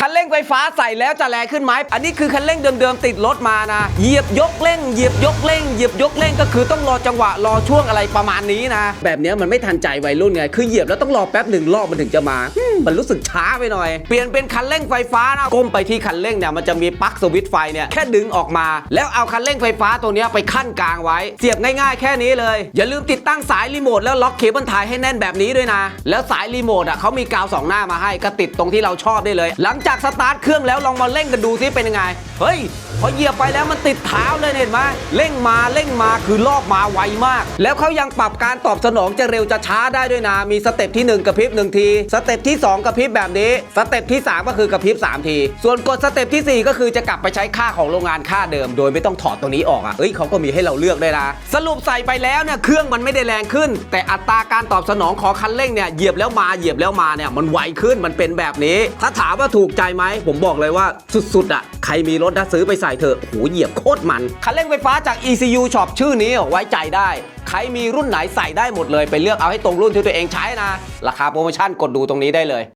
คันเร่งไฟฟ้าใส่แล้วจะแรงขึ้นไหม อันนี้คือคันเร่งเดิมๆติดรถมานะ เหยียบยกเร่ง เหยียบยกเร่ง เหยียบยกเร่งก็คือต้องรอจังหวะรอช่วงอะไรประมาณนี้นะ แบบนี้มันไม่ทันใจวัยรุ่นไง คือเหยียบแล้วต้องรอแป๊บหนึ่งรอบมันถึงจะมา มันรู้สึกช้าไปหน่อย เปลี่ยนเป็นคันเร่งไฟฟ้านะก้มไปที่คันเร่งเนี่ยมันจะมีปลั๊กสวิตช์ไฟเนี่ยแค่ดึงออกมา แล้วเอาคันเร่งไฟฟ้าตัวนี้ไปขั้นกลางไว้ เสียบง่ายๆ แค่นี้เลย อย่าลืมติดตั้งสายรีโมทแล้วล็อกเคเบิลไทยให้แน่นแบบนี้ด้วยนะ แล้วสายรีโมทอะเขามีกาวสองหน้ามาให้ก็ติดตรงที่เราชอบได้เลย หลังจากสตาร์ทเครื่องแล้วลองมาเร่งกันดูซิเป็นยังไง เฮ้ยพอเหยียบไปแล้วมันติดเท้าเลยเห็นไหมเร่งมาเร่งมาคือลอกมาไวมาก แล้วเขายังปรับการตอบสนองจะเร็วจะช้าได้ด้วยนะ มีสเต็ปที่ 1 กระพริบ1ที สเต็ปที่ 2กระพริบแบบนี้ สเต็ปที่ 3 ก็คือกระพริบ3 ที ส่วนกดสเต็ปทีสี่ 4 ก็คือจะกลับไปใช้ค่าของโรงงานค่าเดิม โดยไม่ต้องถอดตรงนี้ออกอะเอ้ยเขาก็มีให้เราเลือกได้นะ สรุปใส่ไปแล้วเนี่ยเครื่องมันไม่ได้แรงขึ้น แต่อัตราการตอบสนองของคันเร่งเนี่ยเหยียบแล้วมาเหยียบแล้วมาเนี่ยมันไวขึ้นมันเป็นแบบนี้ ถ้าถามว่าถูกใจไหมผมบอกเลยว่าสุดๆอะใครมีรถนะซื้อไปใส่เถอะโหเหยียบโคตรมันคันเร่งไฟฟ้าจาก ECU Shop ชื่อนี้ไว้ใจได้ ใครมีรุ่นไหนใส่ได้หมดเลย ไปเลือกเอาให้ตรงรุ่นที่ตัวเองใช้นะ ราคาโปรโมชั่นกดดูตรงนี้ได้เลย